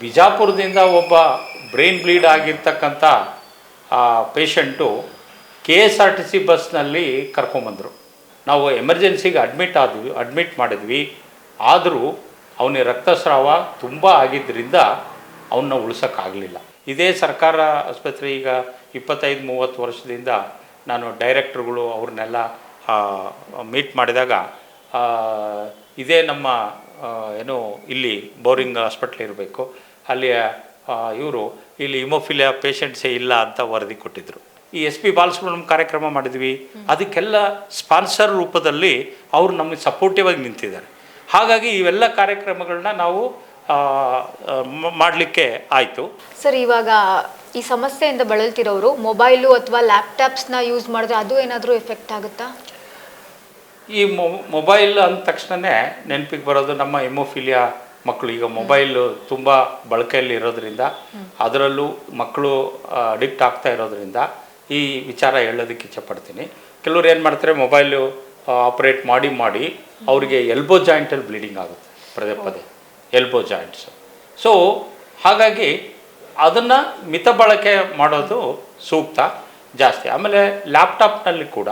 ಬಿಜಾಪುರದಿಂದ ಒಬ್ಬ brain bleed ಆಗಿರ್ತಕ್ಕಂಥ patient K S R T C ಬಸ್ನಲ್ಲಿ ಕರ್ಕೊಂಬಂದರು. ನಾವು ಎಮರ್ಜೆನ್ಸಿಗೆ ಅಡ್ಮಿಟ್ ಆದ್ವಿ, ಅಡ್ಮಿಟ್ ಮಾಡಿದ್ವಿ. ಆದರೂ ಅವನಿಗೆ ರಕ್ತಸ್ರಾವ ತುಂಬ ಆಗಿದ್ದರಿಂದ ಅವನ್ನ ಉಳಿಸೋಕ್ಕಾಗಲಿಲ್ಲ. ಇದೇ ಸರ್ಕಾರ ಆಸ್ಪತ್ರೆ ಈಗ ಇಪ್ಪತ್ತೈದು, ಮೂವತ್ತು ವರ್ಷದಿಂದ ನಾನು ಡೈರೆಕ್ಟ್ರುಗಳು ಅವ್ರನ್ನೆಲ್ಲ ಮೀಟ್ ಮಾಡಿದಾಗ ಇದೇ ನಮ್ಮ ಏನು, ಇಲ್ಲಿ ಬೋರಿಂಗ್ ಹಾಸ್ಪಿಟ್ಲ್ ಇರಬೇಕು. ಅಲ್ಲಿ ಇವರು ಇಲ್ಲಿ ಹಿಮೋಫಿಲಿಯಾ ಪೇಷಂಟ್ಸೇ ಇಲ್ಲ ಅಂತ ವರದಿ ಕೊಟ್ಟಿದ್ದರು ಈ ಎಸ್ ಪಿ ಬಾಲಸುಬ್ರಹ್ಮಣ್ಯಂ ಕಾರ್ಯಕ್ರಮ ಮಾಡಿದ್ವಿ. ಅದಕ್ಕೆಲ್ಲ ಸ್ಪಾನ್ಸರ್ ರೂಪದಲ್ಲಿ ಅವರು ನಮಗೆ ಸಪೋರ್ಟಿವ್ ಆಗಿ ನಿಂತಿದ್ದಾರೆ. ಹಾಗಾಗಿ ಇವೆಲ್ಲ ಕಾರ್ಯಕ್ರಮಗಳನ್ನ ನಾವು ಮಾಡಲಿಕ್ಕೆ ಆಯಿತು. ಸರ್ ಇವಾಗ ಈ ಸಮಸ್ಯೆಯಿಂದ ಬಳಲ್ತಿರೋರು ಮೊಬೈಲು ಅಥವಾ ಲ್ಯಾಪ್ಟಾಪ್ಸ್ನ ಯೂಸ್ ಮಾಡಿದ್ರೆ ಅದು ಏನಾದರೂ ಎಫೆಕ್ಟ್ ಆಗುತ್ತಾ? ಈ ಮೊಬೈಲ್ ಅಂದ ತಕ್ಷಣನೇ ನೆನಪಿಗೆ ಬರೋದು ನಮ್ಮ ಎಮೋಫಿಲಿಯಾ ಮಕ್ಕಳು ಈಗ ಮೊಬೈಲ್ ತುಂಬ ಬಳಕೆಯಲ್ಲಿ ಇರೋದ್ರಿಂದ ಅದರಲ್ಲೂ ಮಕ್ಕಳು ಅಡಿಕ್ಟ್ ಆಗ್ತಾ ಇರೋದ್ರಿಂದ ಈ ವಿಚಾರ ಹೇಳೋದಕ್ಕೆ ಇಚ್ಛಪಡ್ತೀನಿ ಕೆಲವ್ರು ಏನು ಮಾಡ್ತಾರೆ ಮೊಬೈಲು ಆಪ್ರೇಟ್ ಮಾಡಿ ಮಾಡಿ ಅವರಿಗೆ ಎಲ್ಬೋ ಜಾಯಿಂಟಲ್ಲಿ ಬ್ಲೀಡಿಂಗ್ ಆಗುತ್ತೆ ಪದೇ ಪದೇ. ಎಲ್ಬೋ ಜಾಯಿಂಟ್ಸ್ ಸೊ ಹಾಗಾಗಿ ಅದನ್ನು ಮಿತ ಬಳಕೆ ಮಾಡೋದು ಸೂಕ್ತ ಜಾಸ್ತಿ. ಆಮೇಲೆ ಲ್ಯಾಪ್ಟಾಪ್ನಲ್ಲಿ ಕೂಡ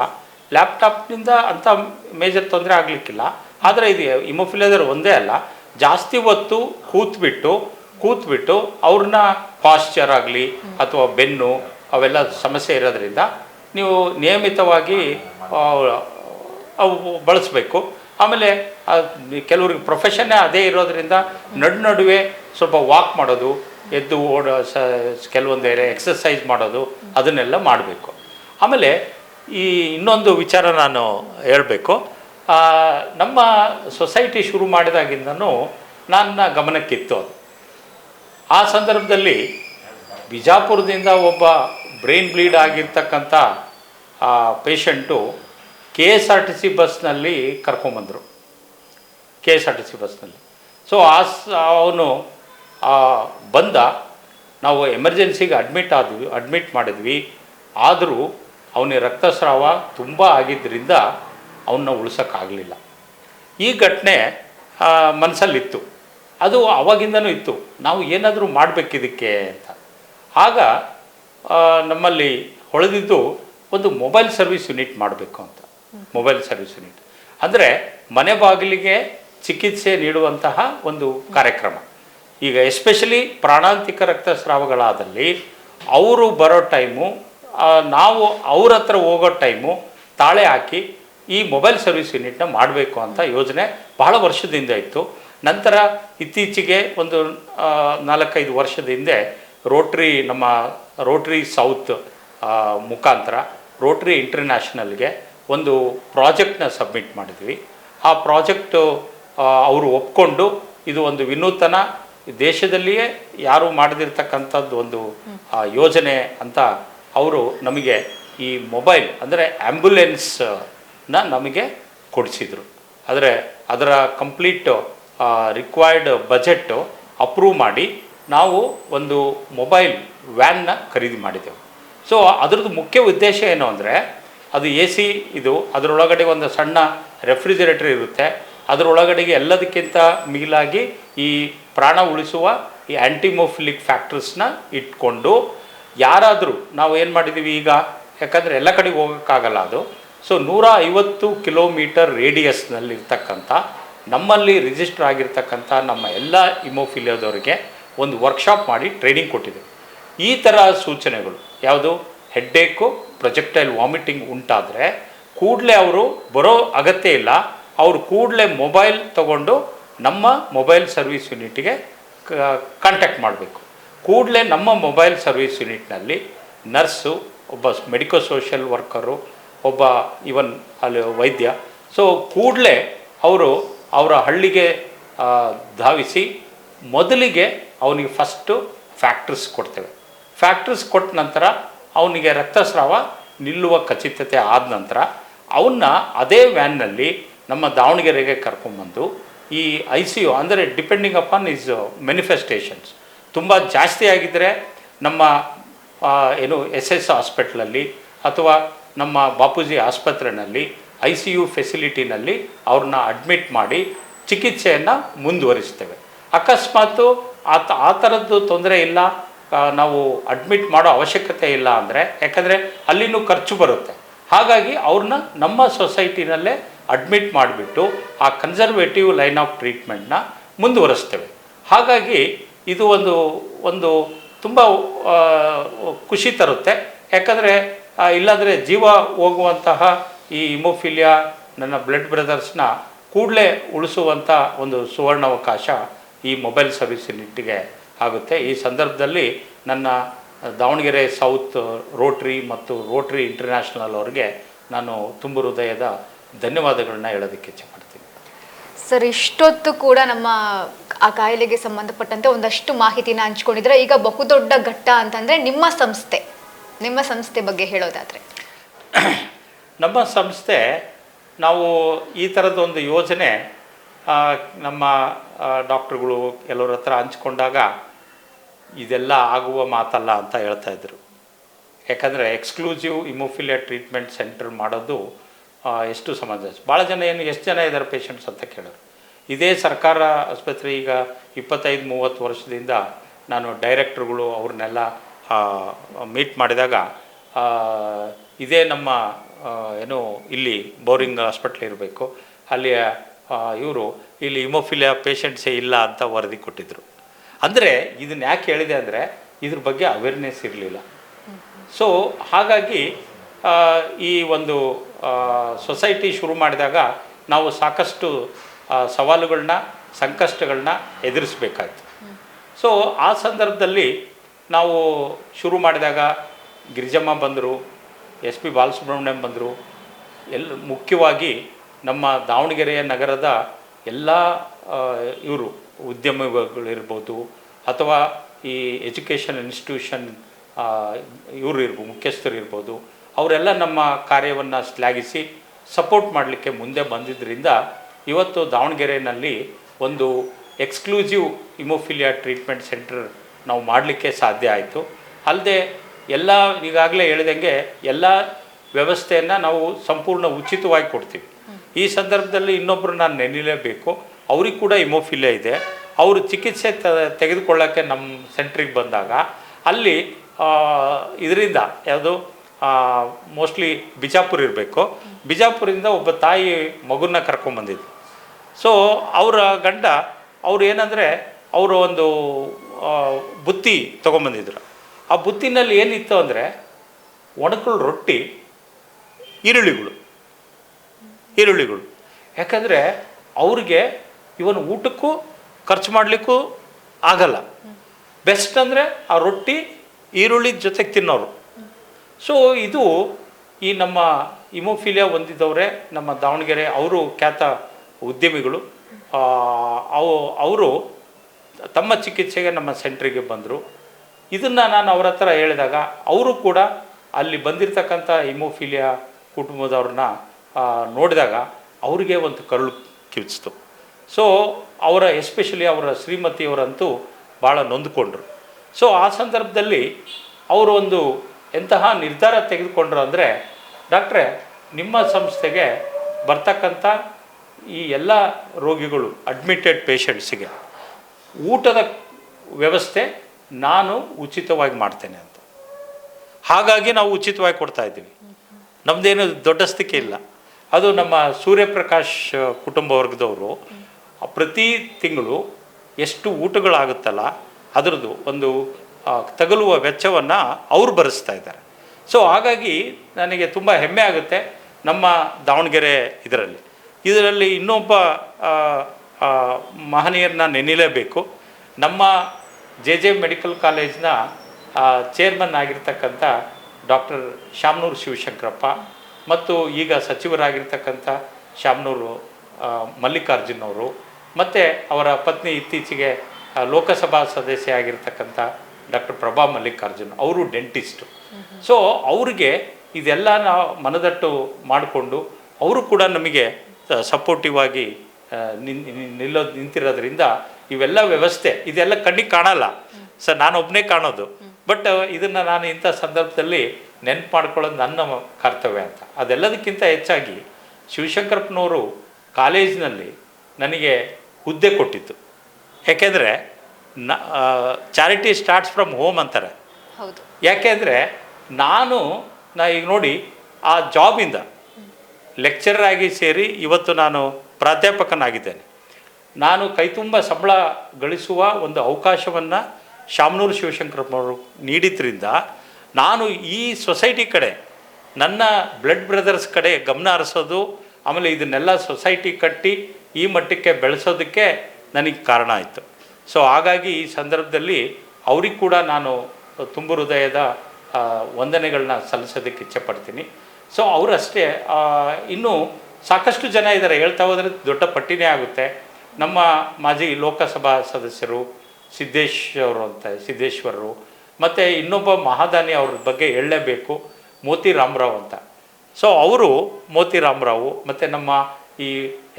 ಲ್ಯಾಪ್ಟಾಪ್ನಿಂದ ಅಂಥ ಮೇಜರ್ ತೊಂದರೆ ಆಗಲಿಕ್ಕಿಲ್ಲ. ಆದರೆ ಇದು ಇಮೋಫಿಲಿಯಾದರ್ ಒಂದೇ ಅಲ್ಲ ಜಾಸ್ತಿ ಹೊತ್ತು ಕೂತ್ಬಿಟ್ಟು ಕೂತ್ಬಿಟ್ಟು ಅವ್ರನ್ನ ಪಾಶ್ಚರ್ ಆಗಲಿ ಅಥವಾ ಬೆನ್ನು ಅವೆಲ್ಲ ಸಮಸ್ಯೆ ಇರೋದ್ರಿಂದ ನೀವು ನಿಯಮಿತವಾಗಿ ಅವು ಬಳಸಬೇಕು. ಆಮೇಲೆ ಕೆಲವ್ರಿಗೆ ಪ್ರೊಫೆಷನ್ನೇ ಅದೇ ಇರೋದ್ರಿಂದ ನಡು ನಡುವೆ ಸ್ವಲ್ಪ ವಾಕ್ ಮಾಡೋದು, ಎದ್ದು ಓಡೋ, ಸ, ಕೆಲವೊಂದು ಎಕ್ಸಸೈಸ್ ಮಾಡೋದು, ಅದನ್ನೆಲ್ಲ ಮಾಡಬೇಕು. ಆಮೇಲೆ ಈ ಇನ್ನೊಂದು ವಿಚಾರ ನಾನು ಹೇಳಬೇಕು. ನಮ್ಮ ಸೊಸೈಟಿ ಶುರು ಮಾಡಿದಾಗಿಂದನೂ ನನ್ನ ಗಮನಕ್ಕಿತ್ತು ಅದು. ಆ ಸಂದರ್ಭದಲ್ಲಿ ಬಿಜಾಪುರದಿಂದ ಒಬ್ಬ ಬ್ರೈನ್ ಬ್ಲೀಡ್ ಆಗಿರ್ತಕ್ಕಂಥ patient K S R T C ಬಸ್ನಲ್ಲಿ ಕರ್ಕೊಂಬಂದರು. K S R T C ಬಸ್ನಲ್ಲಿ. ಸೊ, ಆ ಅವನು ಬಂದ. ನಾವು ಎಮರ್ಜೆನ್ಸಿಗೆ ಅಡ್ಮಿಟ್ ಆದ್ವಿ, ಅಡ್ಮಿಟ್ ಮಾಡಿದ್ವಿ. ಆದರೂ ಅವನಿಗೆ ರಕ್ತಸ್ರಾವ ತುಂಬ ಆಗಿದ್ದರಿಂದ ಅವನ್ನ ಉಳ್ಸೋಕ್ಕಾಗಲಿಲ್ಲ. ಈ ಘಟನೆ ಮನಸ್ಸಲ್ಲಿತ್ತು ಅದು ಅವಾಗಿಂದನೂ ಇತ್ತು. ನಾವು ಏನಾದರೂ ಮಾಡಬೇಕಿದಕ್ಕೆ ಅಂತ. ಆಗ ನಮ್ಮಲ್ಲಿ ಹೊಳೆದಿದ್ದು ಒಂದು ಮೊಬೈಲ್ ಸರ್ವಿಸ್ ಯೂನಿಟ್ ಮಾಡಬೇಕು ಅಂತ. Mobile service unit. ಅಂದರೆ ಮನೆ ಬಾಗಿಲಿಗೆ ಚಿಕಿತ್ಸೆ ನೀಡುವಂತಹ ಒಂದು ಕಾರ್ಯಕ್ರಮ. ಈಗ ಎಸ್ಪೆಷಲಿ ಪ್ರಾಣಾಂತಿಕ ರಕ್ತಸ್ರಾವಗಳಾದಲ್ಲಿ ಅವರು ಬರೋ ಟೈಮು ನಾವು ಅವ್ರ ಹತ್ರ ಹೋಗೋ ಟೈಮು ತಾಳೆ ಹಾಕಿ ಈ ಮೊಬೈಲ್ ಸರ್ವಿಸ್ ಯೂನಿಟ್ನ ಮಾಡಬೇಕು ಅಂತ ಯೋಜನೆ ಬಹಳ ವರ್ಷದಿಂದ ಇತ್ತು. ನಂತರ ಇತ್ತೀಚೆಗೆ ಒಂದು ನಾಲ್ಕೈದು ವರ್ಷದ ಹಿಂದೆ ರೋಟ್ರಿ ನಮ್ಮ ರೋಟ್ರಿ ಸೌತ್ ಮುಖಾಂತರ ರೋಟ್ರಿ ಇಂಟರ್ನ್ಯಾಷನಲ್ಗೆ ಒಂದು ಪ್ರಾಜೆಕ್ಟ್ನ ಸಬ್ಮಿಟ್ ಮಾಡಿದ್ವಿ. ಆ ಪ್ರಾಜೆಕ್ಟು ಅವರು ಒಪ್ಕೊಂಡು ಇದು ಒಂದು ವಿನೂತನ ದೇಶದಲ್ಲಿಯೇ ಯಾರು ಮಾಡದಿರ್ತಕ್ಕಂಥದ್ದು ಒಂದು ಯೋಜನೆ ಅಂತ ಅವರು ನಮಗೆ ಈ ಮೊಬೈಲ್ ಅಂದರೆ ಆ್ಯಂಬುಲೆನ್ಸ್ನ ನಮಗೆ ಕೊಡಿಸಿದರು. ಆದರೆ ಅದರ ಕಂಪ್ಲೀಟ್ ರಿಕ್ವೈರ್ಡ್ ಬಜೆಟ್ಟು ಅಪ್ರೂವ್ ಮಾಡಿ ನಾವು ಒಂದು ಮೊಬೈಲ್ ವ್ಯಾನ್ನ ಖರೀದಿ ಮಾಡಿದ್ದೆವು ಸೊ ಅದರದ್ದು ಮುಖ್ಯ ಉದ್ದೇಶ ಏನು ಅಂದರೆ, ಅದು ಎ ಸಿ ಇದು, ಅದರೊಳಗಡೆ ಒಂದು ಸಣ್ಣ ರೆಫ್ರಿಜರೇಟರ್ ಇರುತ್ತೆ. ಅದರೊಳಗಡೆಗೆ ಎಲ್ಲದಕ್ಕಿಂತ ಮಿಗಿಲಾಗಿ ಈ ಪ್ರಾಣ ಉಳಿಸುವ ಈ ಆ್ಯಂಟಿಮೋಫಿಲಿಕ್ ಫ್ಯಾಕ್ಟರ್ಸ್ನ ಇಟ್ಕೊಂಡು, ಯಾರಾದರೂ ನಾವು ಏನು ಮಾಡಿದ್ದೀವಿ ಈಗ? ಯಾಕಂದರೆ ಎಲ್ಲ ಕಡೆಗೆ ಹೋಗೋಕ್ಕಾಗಲ್ಲ ಅದು. ಸೊ ನೂರ ಐವತ್ತು ಕಿಲೋಮೀಟರ್ ರೇಡಿಯಸ್ನಲ್ಲಿರ್ತಕ್ಕಂಥ, ನಮ್ಮಲ್ಲಿ ರಿಜಿಸ್ಟರ್ ಆಗಿರ್ತಕ್ಕಂಥ ನಮ್ಮ ಎಲ್ಲ ಇಮೋಫಿಲಿಯಾದವರಿಗೆ ಒಂದು ವರ್ಕ್ಶಾಪ್ ಮಾಡಿ ಟ್ರೈನಿಂಗ್ ಕೊಟ್ಟಿದೆ. ಈ ಥರ ಸೂಚನೆಗಳು, ಯಾವುದು? ಹೆಡ್ಡೇಕು ಪ್ರೊಜೆಕ್ಟೈಲ್ ವಾಮಿಟಿಂಗ್ ಉಂಟಾದರೆ, ಕೂಡಲೇ ಅವರು ಬರೋ ಅಗತ್ಯ ಇಲ್ಲ. ಅವರು ಕೂಡಲೇ ಮೊಬೈಲ್ ತಗೊಂಡು ನಮ್ಮ ಮೊಬೈಲ್ ಸರ್ವಿಸ್ ಯೂನಿಟ್ಗೆ ಕಾಂಟ್ಯಾಕ್ಟ್ ಮಾಡಬೇಕು. ಕೂಡಲೇ ನಮ್ಮ ಮೊಬೈಲ್ ಸರ್ವಿಸ್ ಯೂನಿಟ್ನಲ್ಲಿ ನರ್ಸು ಒಬ್ಬ ಮೆಡಿಕೋ ಸೋಷಿಯಲ್ ವರ್ಕರು ಒಬ್ಬ ಇವನ್ ಅಲ್ಲಿ ವೈದ್ಯ. ಸೊ ಕೂಡಲೇ ಅವರು ಅವರ ಹಳ್ಳಿಗೆ ಧಾವಿಸಿ ಮೊದಲಿಗೆ ಅವನಿಗೆ ಫಸ್ಟು ಫ್ಯಾಕ್ಟ್ರಿಸ್ ಕೊಡ್ತೇವೆ. ಫ್ಯಾಕ್ಟ್ರಿಸ್ ಕೊಟ್ಟ ನಂತರ ಅವನಿಗೆ ರಕ್ತಸ್ರಾವ ನಿಲ್ಲುವ ಖಚಿತತೆ ಆದ ನಂತರ ಅವನ್ನ ಅದೇ ವ್ಯಾನ್ನಲ್ಲಿ ನಮ್ಮ ದಾವಣಗೆರೆಗೆ ಕರ್ಕೊಂಬಂದು ಈ ಐ ಸಿ ಯು ಅಂದರೆ ಡಿಪೆಂಡಿಂಗ್ ಅಪಾನ್ ಇಸ್ ಮೆನಿಫೆಸ್ಟೇಷನ್ಸ್ ತುಂಬ ಜಾಸ್ತಿ ಆಗಿದ್ದರೆ ನಮ್ಮ ಏನು ಎಸ್ ಎಸ್ ಹಾಸ್ಪಿಟ್ಲಲ್ಲಿ ಅಥವಾ ನಮ್ಮ ಬಾಪೂಜಿ ಆಸ್ಪತ್ರೆಯಲ್ಲಿ ಐ ಸಿ ಯು ಫೆಸಿಲಿಟಿನಲ್ಲಿ ಅವ್ರನ್ನ ಅಡ್ಮಿಟ್ ಮಾಡಿ ಚಿಕಿತ್ಸೆಯನ್ನು ಮುಂದುವರಿಸ್ತೇವೆ. ಅಕಸ್ಮಾತು ಆತ, ಆ ಥರದ್ದು ತೊಂದರೆ ಇಲ್ಲ ನಾವು ಅಡ್ಮಿಟ್ ಮಾಡೋ ಅವಶ್ಯಕತೆ ಇಲ್ಲ ಅಂದರೆ, ಯಾಕಂದರೆ ಅಲ್ಲಿನೂ ಖರ್ಚು ಬರುತ್ತೆ. ಹಾಗಾಗಿ ಅವ್ರನ್ನ ನಮ್ಮ ಸೊಸೈಟಿನಲ್ಲೇ ಅಡ್ಮಿಟ್ ಮಾಡಿಬಿಟ್ಟು ಆ ಕನ್ಸರ್ವೇಟಿವ್ ಲೈನ್ ಆಫ್ ಟ್ರೀಟ್ಮೆಂಟ್ನ ಮುಂದುವರಿಸ್ತೇವೆ. ಹಾಗಾಗಿ ಇದು ಒಂದು ಒಂದು ತುಂಬ ಖುಷಿ ತರುತ್ತೆ. ಯಾಕಂದರೆ ಇಲ್ಲಾಂದರೆ ಜೀವ ಹೋಗುವಂತಹ ಈ ಇಮೋಫಿಲಿಯಾ ನನ್ನ ಬ್ಲಡ್ ಬ್ರದರ್ಸ್ನ ಕೂಡಲೇ ಉಳಿಸುವಂಥ ಒಂದು ಸುವರ್ಣಾವಕಾಶ ಈ ಮೊಬೈಲ್ ಸರ್ವಿಸಿನಿಟ್ಟಿಗೆ ಆಗುತ್ತೆ. ಈ ಸಂದರ್ಭದಲ್ಲಿ ನನ್ನ ದಾವಣಗೆರೆ ಸೌತ್ ರೋಟ್ರಿ ಮತ್ತು ರೋಟ್ರಿ ಇಂಟರ್ನ್ಯಾಷನಲ್ ಅವ್ರಿಗೆ ನಾನು ತುಂಬ ಹೃದಯದ ಧನ್ಯವಾದಗಳನ್ನ ಹೇಳೋದಕ್ಕೆ ಇಚ್ಛೆ ಮಾಡ್ತೀನಿ ಸರ್, ಇಷ್ಟೊತ್ತು ಕೂಡ ನಮ್ಮ ಆ ಕಾಯಿಲೆಗೆ ಸಂಬಂಧಪಟ್ಟಂತೆ ಒಂದಷ್ಟು ಮಾಹಿತಿನ ಹಂಚ್ಕೊಂಡಿದ್ರೆ ಈಗ ಬಹುದೊಡ್ಡ ಘಟ್ಟ ಅಂತಂದ್ರೆ ನಿಮ್ಮ ಸಂಸ್ಥೆ. ನಿಮ್ಮ ಸಂಸ್ಥೆ ಬಗ್ಗೆ ಹೇಳೋದಾದರೆ? ನಮ್ಮ ಸಂಸ್ಥೆ ನಾವು ಈ ಥರದೊಂದು ಯೋಜನೆ ನಮ್ಮ ಡಾಕ್ಟ್ರುಗಳು ಎಲ್ಲರ ಹತ್ರ ಹಂಚ್ಕೊಂಡಾಗ ಇದೆಲ್ಲ ಆಗುವ ಮಾತಲ್ಲ ಅಂತ ಹೇಳ್ತಾ ಇದ್ರು. ಯಾಕಂದರೆ ಎಕ್ಸ್ಕ್ಲೂಸಿವ್ ಇಮೋಫಿಲಿಯಾ ಟ್ರೀಟ್ಮೆಂಟ್ ಸೆಂಟರ್ ಮಾಡೋದು ಎಷ್ಟು ಸಮಾಜ ಭಾಳ ಜನ ಏನು, ಎಷ್ಟು ಜನ ಇದ್ದಾರೆ ಪೇಷಂಟ್ಸ್ ಅಂತ ಕೇಳೋರು. ಇದೇ ಸರ್ಕಾರ ಆಸ್ಪತ್ರೆ ಈಗ ಇಪ್ಪತ್ತೈದು, ಮೂವತ್ತು ವರ್ಷದಿಂದ ನಾನು ಡೈರೆಕ್ಟ್ರುಗಳು ಅವ್ರನ್ನೆಲ್ಲ ಮೀಟ್ ಮಾಡಿದಾಗ ಇದೇ ನಮ್ಮ ಏನು, ಇಲ್ಲಿ ಬೋರಿಂಗ್ ಹಾಸ್ಪಿಟ್ಲ್ ಇರಬೇಕು. ಅಲ್ಲಿಯ ಇವರು ಇಲ್ಲಿ ಇಮೋಫಿಲಿಯಾ ಪೇಷಂಟ್ಸೇ ಇಲ್ಲ ಅಂತ ವರದಿ ಕೊಟ್ಟಿದ್ದರು ಅಂದರೆ ಇದನ್ನ ಯಾಕೆ ಹೇಳಿದೆ ಅಂದರೆ ಇದ್ರ ಬಗ್ಗೆ ಅವೇರ್ನೆಸ್ ಇರಲಿಲ್ಲ. ಸೊ ಹಾಗಾಗಿ ಈ ಒಂದು ಸೊಸೈಟಿ ಶುರು ಮಾಡಿದಾಗ ನಾವು ಸಾಕಷ್ಟು ಸವಾಲುಗಳನ್ನ ಸಂಕಷ್ಟಗಳನ್ನ ಎದುರಿಸ್ಬೇಕಾಯ್ತು. ಸೊ ಆ ಸಂದರ್ಭದಲ್ಲಿ ನಾವು ಶುರು ಮಾಡಿದಾಗ ಗಿರಿಜಮ್ಮ ಬಂದರು, ಎಸ್ ಪಿ ಬಾಲಸುಬ್ರಹ್ಮಣ್ಯಂ ಬಂದರು. ಎಲ್ಲ ಮುಖ್ಯವಾಗಿ ನಮ್ಮ ದಾವಣಗೆರೆಯ ನಗರದ ಎಲ್ಲ ಇವರು ಉದ್ಯಮಿಗಳಿರ್ಬೋದು ಅಥವಾ ಈ ಎಜುಕೇಷನ್ ಇನ್ಸ್ಟಿಟ್ಯೂಷನ್ ಇವರು ಇರ್ಬೋದು ಮುಖ್ಯಸ್ಥರು ಇರ್ಬೋದು, ಅವರೆಲ್ಲ ನಮ್ಮ ಕಾರ್ಯವನ್ನು ಶ್ಲಾಘಿಸಿ ಸಪೋರ್ಟ್ ಮಾಡಲಿಕ್ಕೆ ಮುಂದೆ ಬಂದಿದ್ದರಿಂದ ಇವತ್ತು ದಾವಣಗೆರೆಯಲ್ಲಿ ಒಂದು ಎಕ್ಸ್ಕ್ಲೂಸಿವ್ ಇಮೋಫಿಲಿಯಾ ಟ್ರೀಟ್ಮೆಂಟ್ ಸೆಂಟರ್ ನಾವು ಮಾಡಲಿಕ್ಕೆ ಸಾಧ್ಯ ಆಯಿತು. ಅಲ್ಲದೆ ಎಲ್ಲ ಈಗಾಗಲೇ ಹೇಳಿದಂಗೆ ಎಲ್ಲ ವ್ಯವಸ್ಥೆಯನ್ನು ನಾವು ಸಂಪೂರ್ಣ ಉಚಿತವಾಗಿ ಕೊಡ್ತೀವಿ. ಈ ಸಂದರ್ಭದಲ್ಲಿ ಇನ್ನೊಬ್ಬರು ನಾನು ನೆನಲೇಬೇಕು. ಅವ್ರಿಗೆ ಕೂಡ ಇಮೋಫಿಲಿಯಾ ಇದೆ. ಅವರು ಚಿಕಿತ್ಸೆ ತ, ತೆಗೆದುಕೊಳ್ಳೋಕ್ಕೆ ನಮ್ಮ ಸೆಂಟ್ರಿಗೆ ಬಂದಾಗ ಅಲ್ಲಿ ಇದರಿಂದ ಯಾವುದು ಮೋಸ್ಟ್ಲಿ ಬಿಜಾಪುರ ಇರಬೇಕು. ಬಿಜಾಪುರಿಂದ ಒಬ್ಬ ತಾಯಿ ಮಗುನ ಕರ್ಕೊಂಬಂದಿದ್ದು. ಸೊ, ಅವರ ಗಂಡ ಅವ್ರು ಏನಂದರೆ, ಅವರು ಒಂದು ಬುತ್ತಿ ತೊಗೊಂಬಂದಿದ್ರು. ಆ ಬುತ್ತಿನಲ್ಲಿ ಏನಿತ್ತು ಅಂದರೆ ಒಣಕಳು ರೊಟ್ಟಿ, ಈರುಳ್ಳಿಗಳು. ಈರುಳ್ಳಿಗಳು. ಯಾಕಂದರೆ ಅವ್ರಿಗೆ ಇವನು ಊಟಕ್ಕೂ ಖರ್ಚು ಮಾಡಲಿಕ್ಕೂ ಆಗಲ್ಲ. ಬೆಸ್ಟ್ ಅಂದರೆ ಆ ರೊಟ್ಟಿ, ಈರುಳ್ಳಿ ಜೊತೆಗೆ ತಿನ್ನೋರು. ಸೊ ಇದು ಈ ನಮ್ಮ ಇಮೋಫಿಲಿಯಾ ಹೊಂದಿದ್ದವರೇ ನಮ್ಮ ದಾವಣಗೆರೆ, ಅವರು ಖ್ಯಾತ ಉದ್ಯಮಿಗಳು. ಅವರು ತಮ್ಮ ಚಿಕಿತ್ಸೆಗೆ ನಮ್ಮ ಸೆಂಟ್ರಿಗೆ ಬಂದರು. ಇದನ್ನು ನಾನು ಅವ್ರ ಹತ್ರ ಹೇಳಿದಾಗ ಅವರು ಕೂಡ ಅಲ್ಲಿ ಬಂದಿರತಕ್ಕಂಥ ಹಿಮೋಫಿಲಿಯಾ ಕುಟುಂಬದವ್ರನ್ನ ನೋಡಿದಾಗ ಅವರಿಗೆ ಒಂದು ಕರುಳು ಕಿವಿಸ್ತು ಸೊ ಅವರ ಎಸ್ಪೆಷಲಿ ಅವರ ಶ್ರೀಮತಿಯವರಂತೂ ಭಾಳ ನೊಂದ್ಕೊಂಡ್ರು. ಸೊ ಆ ಸಂದರ್ಭದಲ್ಲಿ ಅವರು ಒಂದು ಎಂತಹ ನಿರ್ಧಾರ ತೆಗೆದುಕೊಂಡ್ರು ಅಂದರೆ, ಡಾಕ್ಟ್ರೆ, ನಿಮ್ಮ ಸಂಸ್ಥೆಗೆ ಬರ್ತಕ್ಕಂಥ ಈ ಎಲ್ಲ ರೋಗಿಗಳು ಅಡ್ಮಿಟೆಡ್ ಪೇಷಂಟ್ಸಿಗೆ ಊಟದ ವ್ಯವಸ್ಥೆ ನಾನು ಉಚಿತವಾಗಿ ಮಾಡ್ತೇನೆ ಅಂತ. ಹಾಗಾಗಿ ನಾವು ಉಚಿತವಾಗಿ ಕೊಡ್ತಾ ಇದ್ದೀವಿ. ನಮ್ಮದೇನು ದೊಡ್ಡಸ್ತಿಕೆ ಇಲ್ಲ. ಅದು ನಮ್ಮ ಸೂರ್ಯಪ್ರಕಾಶ್ ಕುಟುಂಬ ವರ್ಗದವರು ಪ್ರತಿ ತಿಂಗಳು ಎಷ್ಟು ಊಟಗಳಾಗುತ್ತಲ್ಲ ಅದರದ್ದು ಒಂದು ತಗಲುವ ವೆಚ್ಚವನ್ನು ಅವರು ಭರಿಸ್ತಾ ಇದ್ದಾರೆ. ಸೊ ಹಾಗಾಗಿ ನನಗೆ ತುಂಬ ಹೆಮ್ಮೆ ಆಗುತ್ತೆ ನಮ್ಮ ದಾವಣಗೆರೆ ಇದರಲ್ಲಿ. ಇದರಲ್ಲಿ ಇನ್ನೊಬ್ಬ ಮಹನೀಯರನ್ನ ನೆನೆಯಲೇಬೇಕು ನಮ್ಮ ಜೆ ಜೆ ಮೆಡಿಕಲ್ ಕಾಲೇಜ್ನ ಚೇರ್ಮನ್ ಆಗಿರ್ತಕ್ಕಂಥ ಡಾಕ್ಟರ್ ಶಾಮನೂರು ಶಿವಶಂಕರಪ್ಪ ಮತ್ತು ಈಗ ಸಚಿವರಾಗಿರ್ತಕ್ಕಂಥ ಶಾಮನೂರು ಮಲ್ಲಿಕಾರ್ಜುನ್ ಅವರು ಮತ್ತು ಅವರ ಪತ್ನಿ ಇತ್ತೀಚೆಗೆ ಲೋಕಸಭಾ ಸದಸ್ಯ ಆಗಿರ್ತಕ್ಕಂಥ ಡಾಕ್ಟರ್ ಪ್ರಭಾ ಮಲ್ಲಿಕಾರ್ಜುನ್ ಅವರು ಡೆಂಟಿಸ್ಟು. ಸೊ ಅವ್ರಿಗೆ ಇದೆಲ್ಲ ನಾವು ಮನದಟ್ಟು ಮಾಡಿಕೊಂಡು ಅವರು ಕೂಡ ನಮಗೆ ಸಪೋರ್ಟಿವ್ ಆಗಿ ನಿಲ್ಲೋದು ನಿಂತಿರೋದ್ರಿಂದ ಇವೆಲ್ಲ ವ್ಯವಸ್ಥೆ ಇದೆಲ್ಲ ಕಣ್ಣಿಗೆ ಕಾಣಲ್ಲ. ಸರ್ ನಾನು ಒಬ್ಬನೇ ಕಾಣೋದು. ಬಟ್ ಇದನ್ನು ನಾನು ಇಂಥ ಸಂದರ್ಭದಲ್ಲಿ ನೆನ್ಪು ಮಾಡ್ಕೊಳ್ಳೋದು ನನ್ನ ಕರ್ತವ್ಯ ಅಂತ. ಅದೆಲ್ಲದಕ್ಕಿಂತ ಹೆಚ್ಚಾಗಿ ಶಿವಶಂಕರಪ್ಪನವರು ಕಾಲೇಜಿನಲ್ಲಿ ನನಗೆ ಹುದ್ದೆ ಕೊಟ್ಟಿತ್ತು ಯಾಕೆಂದರೆ ನ ಚಾರಿಟಿ ಸ್ಟಾರ್ಟ್ಸ್ ಫ್ರಮ್ ಹೋಮ್ ಅಂತಾರೆ. ಹೌದು. ಯಾಕೆಂದರೆ ನಾನು ನಾ ಈಗ ನೋಡಿ ಆ ಜಾಬಿಂದ ಲೆಕ್ಚರರ್ ಆಗಿ ಸೇರಿ ಇವತ್ತು ನಾನು ಪ್ರಾಧ್ಯಾಪಕನಾಗಿದ್ದೇನೆ. ನಾನು ಕೈತುಂಬ ಸಂಬಳ ಗಳಿಸುವ ಒಂದು ಅವಕಾಶವನ್ನು ಶಾಮನೂರು ಶಿವಶಂಕರಪ್ಪನವರು ನೀಡಿದ್ರಿಂದ ನಾನು ಈ ಸೊಸೈಟಿ ಕಡೆ, ನನ್ನ ಬ್ಲಡ್ ಬ್ರದರ್ಸ್ ಕಡೆ ಗಮನ ಹರಿಸೋದು, ಆಮೇಲೆ ಇದನ್ನೆಲ್ಲ ಸೊಸೈಟಿ ಕಟ್ಟಿ ಈ ಮಟ್ಟಕ್ಕೆ ಬೆಳೆಸೋದಕ್ಕೆ ನನಗೆ ಕಾರಣ ಆಯಿತು. ಸೊ, ಹಾಗಾಗಿ ಈ ಸಂದರ್ಭದಲ್ಲಿ ಅವ್ರಿಗೆ ಕೂಡ ನಾನು ತುಂಬ ಹೃದಯದ ವಂದನೆಗಳನ್ನ ಸಲ್ಲಿಸೋದಕ್ಕೆ ಇಚ್ಛೆಪಡ್ತೀನಿ ಸೊ, ಅವರಷ್ಟೇ ಇನ್ನೂ ಸಾಕಷ್ಟು ಜನ ಇದ್ದಾರೆ. ಹೇಳ್ತಾ ಹೋದರೆ ದೊಡ್ಡ ಪಟ್ಟಿನೇ ಆಗುತ್ತೆ. ನಮ್ಮ ಮಾಜಿ ಲೋಕಸಭಾ ಸದಸ್ಯರು ಸಿದ್ದೇಶ್ ಅವರು ಅಂತ, ಸಿದ್ದೇಶ್ವರರು, ಮತ್ತು ಇನ್ನೊಬ್ಬ ಮಹಾದಾನಿ ಅವ್ರ ಬಗ್ಗೆ ಹೇಳಲೇಬೇಕು, ಮೋತಿ ರಾಮರಾವ್ ಅಂತ. ಸೊ ಅವರು ಮೋತಿ ರಾಮರಾವ್, ಮತ್ತು ನಮ್ಮ ಈ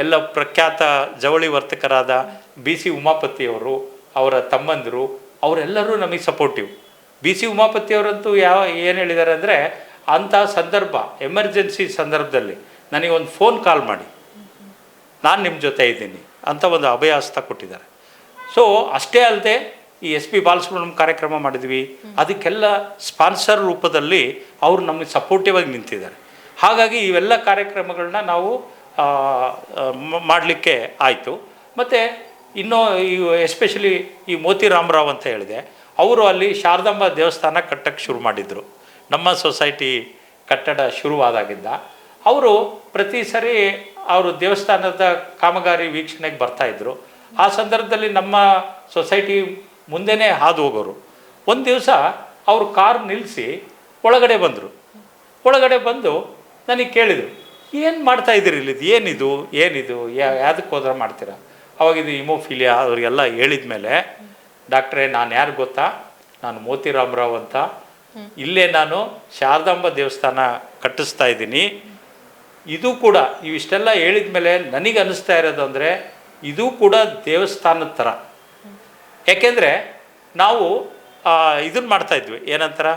ಎಲ್ಲ ಪ್ರಖ್ಯಾತ ಜವಳಿ ವರ್ತಕರಾದ ಬಿ ಸಿ ಉಮಾಪತಿಯವರು ಅವರ ತಮ್ಮಂದಿರು, ಅವರೆಲ್ಲರೂ ನಮಗೆ ಸಪೋರ್ಟಿವ್ ಬಿ ಸಿ ಉಮಾಪತಿಯವರಂತೂ ಯಾವ, ಏನು ಹೇಳಿದ್ದಾರೆ ಅಂದರೆ, ಅಂಥ ಸಂದರ್ಭ ಎಮರ್ಜೆನ್ಸಿ ಸಂದರ್ಭದಲ್ಲಿ ನನಗೆ ಒಂದು ಫೋನ್ ಕಾಲ್ ಮಾಡಿ. ನಾನು ನಿಮ್ಮ ಜೊತೆ ಇದ್ದೀನಿ ಅಂತ ಒಂದು ಅಭಯಾಸ್ತ ಕೊಟ್ಟಿದ್ದಾರೆ. ಸೊ ಅಷ್ಟೇ ಅಲ್ಲದೆ ಈ ಎಸ್ ಪಿ ಬಾಲಸುಬ್ರಹ್ಮಣ್ಯಂ ಕಾರ್ಯಕ್ರಮ ಮಾಡಿದ್ವಿ. ಅದಕ್ಕೆಲ್ಲ ಸ್ಪಾನ್ಸರ್ ರೂಪದಲ್ಲಿ ಅವರು ನಮಗೆ ಸಪೋರ್ಟಿವ್ ಆಗಿ ನಿಂತಿದ್ದಾರೆ. ಹಾಗಾಗಿ ಇವೆಲ್ಲ ಕಾರ್ಯಕ್ರಮಗಳನ್ನ ನಾವು ಮಾಡಲಿಕ್ಕೆ ಆಯಿತು. ಮತ್ತು ಇನ್ನೂ ಈ ಎಸ್ಪೆಷಲಿ ಈ ಮೋತಿ ರಾಮರಾವ್ ಅಂತ ಹೇಳಿದೆ, ಅವರು ಅಲ್ಲಿ ಶಾರದಾಂಬ ದೇವಸ್ಥಾನ ಕಟ್ಟಕ್ಕೆ ಶುರು ಮಾಡಿದರು. ನಮ್ಮ ಸೊಸೈಟಿ ಕಟ್ಟಡ ಶುರುವಾದಾಗಿದ್ದ ಅವರು ಪ್ರತಿ ಸರಿ ಅವರು ದೇವಸ್ಥಾನದ ಕಾಮಗಾರಿ ವೀಕ್ಷಣೆಗೆ ಬರ್ತಾಯಿದ್ರು ಆ ಸಂದರ್ಭದಲ್ಲಿ ನಮ್ಮ ಸೊಸೈಟಿ ಮುಂದೆನೇ ಹಾದು ಹೋಗೋರು. ಒಂದು ದಿವಸ ಅವರು ಕಾರ್ ನಿಲ್ಲಿಸಿ ಒಳಗಡೆ ಬಂದರು. ಒಳಗಡೆ ಬಂದು ನನಗೆ ಕೇಳಿದರು, ಏನು ಮಾಡ್ತಾ ಇದ್ದೀರಿ ಇಲ್ಲಿದು ಏನಿದು? ಏನಿದು? ಯಾ ಯಾವುದಕ್ಕೆ ಹೋದ್ರೆ ಮಾಡ್ತೀರಾ? ಅವಾಗ ಇದು ಇಮೋಫಿಲಿಯಾ ಅವರಿಗೆಲ್ಲ ಹೇಳಿದ ಮೇಲೆ ಡಾಕ್ಟ್ರೇ, ನಾನು ಯಾರು ಗೊತ್ತಾ? ನಾನು ಮೋತಿರಾಮರಾವ್ ಅಂತ. ಇಲ್ಲೇ ನಾನು ಶಾರದಾಂಬ ದೇವಸ್ಥಾನ ಕಟ್ಟಿಸ್ತಾ ಇದ್ದೀನಿ. ಇದು ಕೂಡ ಇವಿಷ್ಟೆಲ್ಲ ಹೇಳಿದ ಮೇಲೆ ನನಗೆ ಅನ್ನಿಸ್ತಾ ಇರೋದು ಅಂದರೆ ಇದು ಕೂಡ ದೇವಸ್ಥಾನದ ಥರ ಯಾಕೆಂದರೆ ನಾವು ಇದನ್ನು ಮಾಡ್ತಾಯಿದ್ವಿ ಏನಂತಾರ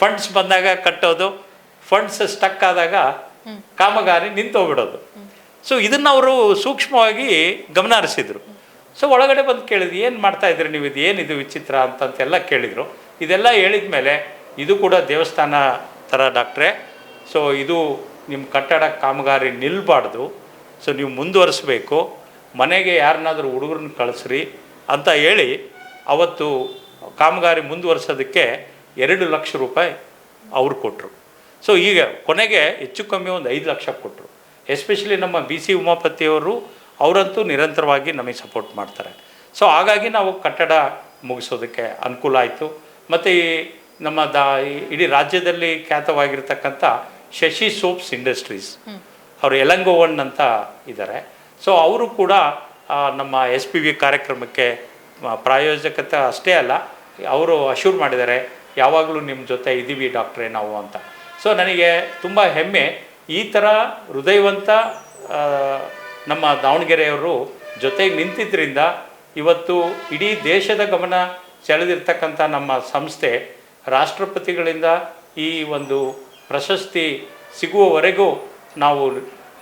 ಫಂಡ್ಸ್ ಬಂದಾಗ ಕಟ್ಟೋದು ಫಂಡ್ಸ್ ಸ್ಟಕ್ ಆದಾಗ ಕಾಮಗಾರಿ ನಿಂತೋಗ್ಬಿಡೋದು. ಸೊ ಇದನ್ನು ಅವರು ಸೂಕ್ಷ್ಮವಾಗಿ ಗಮನ ಹರಿಸಿದ್ರು ಸೊ ಒಳಗಡೆ ಬಂದು ಕೇಳಿದ್ರು ಏನು ಮಾಡ್ತಾ ಇದ್ರಿ ನೀವು? ಇದು ಏನಿದು ವಿಚಿತ್ರ ಅಂತಂತೆಲ್ಲ ಕೇಳಿದರು. ಇದೆಲ್ಲ ಹೇಳಿದ ಮೇಲೆ ಇದು ಕೂಡ ದೇವಸ್ಥಾನ ಥರ ಡಾಕ್ಟ್ರೇ. ಸೊ ಇದು ನಿಮ್ಮ ಕಟ್ಟಡ ಕಾಮಗಾರಿ ನಿಲ್ಲಬಾರ್ದು ಸೊ ನೀವು ಮುಂದುವರಿಸಬೇಕು. ಮನೆಗೆ ಯಾರನ್ನಾದರೂ ಹುಡುಗರನ್ನ ಕಳಿಸ್ರಿ ಅಂತ ಹೇಳಿ ಅವತ್ತು ಕಾಮಗಾರಿ ಮುಂದುವರಿಸೋದಕ್ಕೆ ಎರಡು ಲಕ್ಷ ರೂಪಾಯಿ ಅವ್ರು ಕೊಟ್ಟರು ಸೊ ಈಗ ಕೊನೆಗೆ ಹೆಚ್ಚು ಕಮ್ಮಿ ಒಂದು ಐದು ಲಕ್ಷ ಕೊಟ್ಟರು ಎಸ್ಪೆಷಲಿ ನಮ್ಮ ಬಿ ಸಿ ಉಮಾಪತಿಯವರು ಅವರಂತೂ ನಿರಂತರವಾಗಿ ನಮಗೆ ಸಪೋರ್ಟ್ ಮಾಡ್ತಾರೆ. ಸೊ ಹಾಗಾಗಿ ನಾವು ಕಟ್ಟಡ ಮುಗಿಸೋದಕ್ಕೆ ಅನುಕೂಲ ಆಯಿತು. ಮತ್ತು ಈ ನಮ್ಮ ದಾ ಇಡೀ ರಾಜ್ಯದಲ್ಲಿ ಖ್ಯಾತವಾಗಿರ್ತಕ್ಕಂಥ ಶಶಿ ಸೋಪ್ಸ್ ಇಂಡಸ್ಟ್ರೀಸ್. ಅವರು ಯಲಂಗೋವನ್ ಅಂತ ಇದ್ದಾರೆ ಸೊ ಅವರು ಕೂಡ ನಮ್ಮ ಎಸ್ ಪಿ ವಿ ಕಾರ್ಯಕ್ರಮಕ್ಕೆ ಪ್ರಾಯೋಜಕತೆ ಅಷ್ಟೇ ಅಲ್ಲ ಅವರು ಅಶೂರ್ ಮಾಡಿದ್ದಾರೆ ಯಾವಾಗಲೂ ನಿಮ್ಮ ಜೊತೆ ಇದ್ದೀವಿ ಡಾಕ್ಟ್ರೇ ನಾವು ಅಂತ. ಸೊ ನನಗೆ ತುಂಬ ಹೆಮ್ಮೆ ಈ ಥರ ಹೃದಯವಂತ ನಮ್ಮ ದಾವಣಗೆರೆಯವರು ಜೊತೆಗೆ ನಿಂತಿದ್ದರಿಂದ ಇವತ್ತು ಇಡೀ ದೇಶದ ಗಮನ ಸೆಳೆದಿರ್ತಕ್ಕಂಥ ನಮ್ಮ ಸಂಸ್ಥೆ ರಾಷ್ಟ್ರಪತಿಗಳಿಂದ ಈ ಒಂದು ಪ್ರಶಸ್ತಿ ಸಿಗುವವರೆಗೂ ನಾವು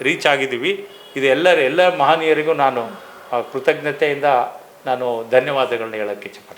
ರೀಚ್ ಆಗಿದ್ದೀವಿ. ಇದು ಎಲ್ಲರ, ಎಲ್ಲ ಮಹನೀಯರಿಗೂ ನಾನು ಕೃತಜ್ಞತೆಯಿಂದ ನಾನು ಧನ್ಯವಾದಗಳನ್ನ ಹೇಳೋಕ್ಕೆ ಇಚ್ಛೆಪಡ್ತೀನಿ.